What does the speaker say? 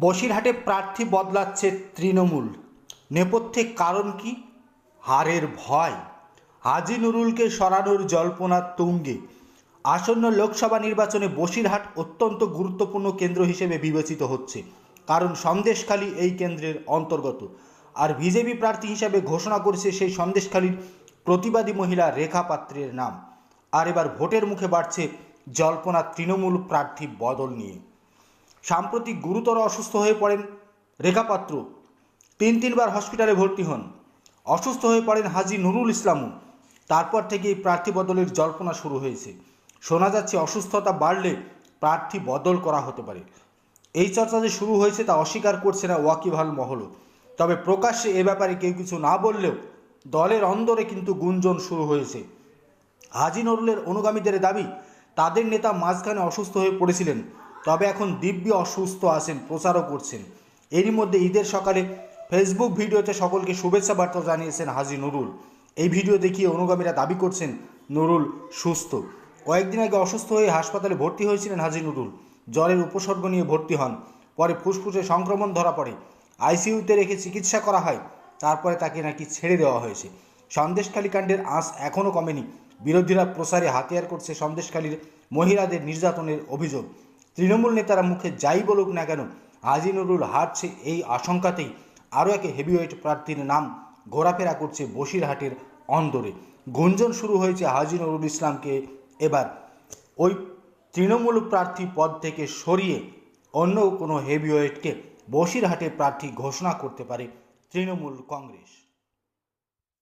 বসিরহাটে প্রার্থী বদলাচ্ছে তৃণমূল। নেপথ্যে কারণ কি? হারের ভয়। হাজি নুরুলকে সরানোর জল্পনা তুঙ্গে। আসন্ন লোকসভা নির্বাচনে বসিরহাট অত্যন্ত গুরুত্বপূর্ণ কেন্দ্র হিসেবে বিবেচিত হচ্ছে। কারণ সন্দেশখালী এই কেন্দ্রের অন্তর্গত। আর বিজেপি প্রার্থী হিসেবে ঘোষণা করেছে সেই সন্দেশখালীর প্রতিবাদী মহিলা রেখা পাত্রের নাম। আর এবার ভোটের মুখে বাড়ছে জল্পনা তৃণমূল প্রার্থী বদল নিয়ে। সাম্প্রতিক গুরুতর অসুস্থ হয়ে পড়েন রেখা পাত্র। তিন তিনবার হসপিটালে ভর্তি হন। অসুস্থ হয়ে পড়েন হাজি নুরুল ইসলামও। তারপর থেকেই প্রার্থী বদলের জল্পনা শুরু হয়েছে। শোনা যাচ্ছে অসুস্থতা বাড়লে প্রার্থী বদল করা হতে পারে। এই চর্চা যে শুরু হয়েছে তা অস্বীকার করছে না ওয়াকিভাল মহলও। তবে প্রকাশ্যে এ ব্যাপারে কেউ কিছু না বললেও দলের অন্দরে কিন্তু গুঞ্জন শুরু হয়েছে। হাজি নুরুলের অনুগামীদের দাবি, তাদের নেতা মাঝখানে অসুস্থ হয়ে পড়েছিলেন। তবে এখন দিব্যি অসুস্থ আছেন, প্রচারও করছেন। এরই মধ্যে ঈদের সকালে ফেসবুক ভিডিওতে সকলকে শুভেচ্ছা বার্তা জানিয়েছেন হাজি নুরুল। এই ভিডিও দেখিয়ে অনুগামীরা দাবি করছেন, নুরুল সুস্থ। কয়েকদিন আগে অসুস্থ হয়ে হাসপাতালে ভর্তি হয়েছিলেন হাজি নুরুল। জ্বরের উপসর্গ নিয়ে ভর্তি হন। পরে ফুসফুসে সংক্রমণ ধরা পড়ে। আইসিইউতে রেখে চিকিৎসা করা হয়। তারপরে তাকে নাকি ছেড়ে দেওয়া হয়েছে। সন্দেশখালী কাণ্ডের আঁচ এখনও কমেনি। বিরোধীরা প্রসারে হাতিয়ার করছে সন্দেশখালীর মহিলাদের নির্যাতনের অভিযোগ। তৃণমূল নেতারা মুখে যাই বলুক না কেন হাজি নুরুল হারছে এই আশঙ্কাতেই আরও এক হেভিওয়েট প্রার্থীর নাম ঘোরাফেরা করছে বসিরহাটের অন্দরে। গুঞ্জন শুরু হয়েছে হাজি নুরুল ইসলামকে এবার। ওই তৃণমূল প্রার্থী পদ থেকে সরিয়ে অন্য কোনো হেভিওয়েটকে বসিরহাটের প্রার্থী ঘোষণা করতে পারে তৃণমূল কংগ্রেস।